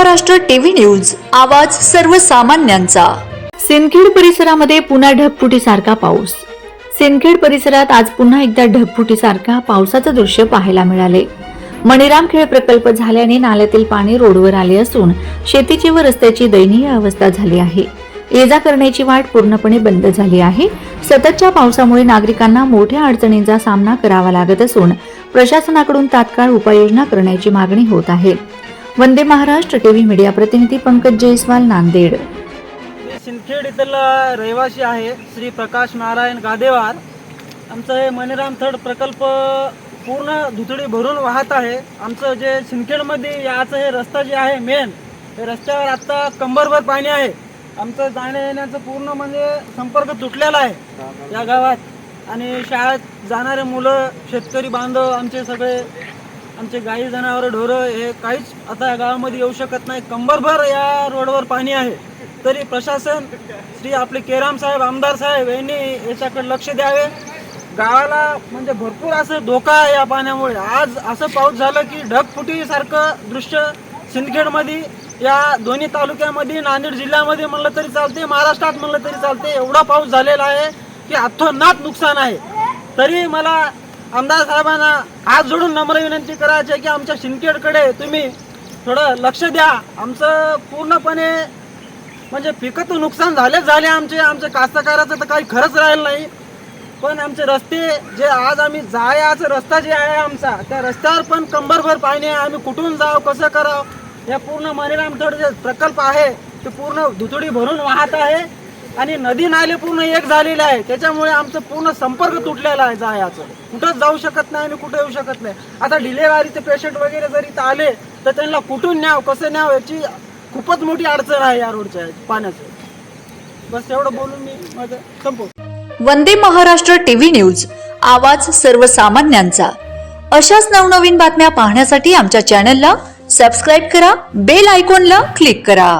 Maharashtra TV news आवाज सर्वसामान्यांचा. सिंदखेड परिसरामध्ये पुन्हा ढगफुटीसारखा पाऊस. सिंदखेड परिसरात आज पुन्हा एकदा ढगफुटीसारखा पावसाचं दृश्य पाहायला मिळाले. मणिरामखेड प्रकल्प झाल्याने नाल्यातील पाणी रोडवर आले असून शेतीची व रस्त्याची दयनीय अवस्था झाली आहे. ये जा करण्याची वाट पूर्णपणे बंद झाली आहे. सततच्या पावसामुळे नागरिकांना मोठ्या अडचणींचा सामना करावा लागत असून प्रशासनाकडून तात्काळ उपाययोजना करण्याची मागणी होत आहे. वंदे महाराष्ट्र टीव्ही मीडिया प्रतिनिधी पंकज जयस्वाल नांदेड. सिंदखेड इथला रहिवासी आहे श्री प्रकाश नारायण गादेवार. आमचं हे मणिराम थड प्रकल्प पूर्ण धुतडी भरून वाहत आहे. आमचं जे सिंदखेडमध्ये याचं हे रस्ता जे आहे मेन हे रस्त्यावर आत्ता कंबरभर पाणी आहे. आमचं जाण्या येण्याचं पूर्ण म्हणजे संपर्क तुटलेला आहे या गावात. आणि शाळेत जाणारे मुलं शेतकरी बांधव आमचे सगळे आमचे गाई जनावर ढोरं हे काहीच आता या गावामध्ये येऊ शकत नाही. कंबरभर या रोडवर पाणी आहे. तरी प्रशासन श्री आपले केराम साहेब आमदार साहेब यांनी याच्याकडे लक्ष द्यावे. गावाला म्हणजे भरपूर असं धोका आहे या पाण्यामुळे. आज असं पाऊस झालं की ढगफुटीसारखं दृश्य सिंदखेडमध्ये या दोन्ही तालुक्यामध्ये नांदेड जिल्ह्यामध्ये म्हणलं तरी चालते महाराष्ट्रात म्हणलं तरी चालते. एवढा पाऊस झालेला आहे की अथोनात नुकसान आहे. तरी मला आमदार साहेबांना हात जोडून नम्र विनंती करायची आहे की आमच्या शिंदखेडकडे तुम्ही थोडं लक्ष द्या. आमचं पूर्णपणे म्हणजे पिकाचं नुकसान झालेच झाले आमचे आमच्या कास्तकाराचं तर काही खरंच राहिलं नाही. पण आमचे रस्ते जे आज आम्ही जायचा रस्ता जे आहे आमचा त्या रस्त्यावर पण कंबरभर पाणी आहे. आम्ही कुठून जाव कसं करावं या पूर्ण मणिरामथड जे प्रकल्प आहे ते पूर्ण धुतडी भरून वाहत आहे. आणि नदी नाले पूर्ण एक झालेले आहे. त्याच्यामुळे आमचं पूर्ण संपर्क तुटलेला आहे जायचं. कुठंच जाऊ शकत नाही आणि कुठं येऊ शकत नाही. आता डिलेवरीचे पेशंट वगैरे जर इथं आले तर त्यांना कुठून न्याव कसं न्याव याची खूपच मोठी अडचण आहे या रोडच्या पाण्याचं. बस एवढं बोलून मी माझं संपवतो. वंदे महाराष्ट्र टीव्ही न्यूज आवाज सर्वसामान्यांचा. अशाच नवनवीन बातम्या पाहण्यासाठी आमच्या चॅनलला सबस्क्राईब करा बेल आयकॉनला क्लिक करा.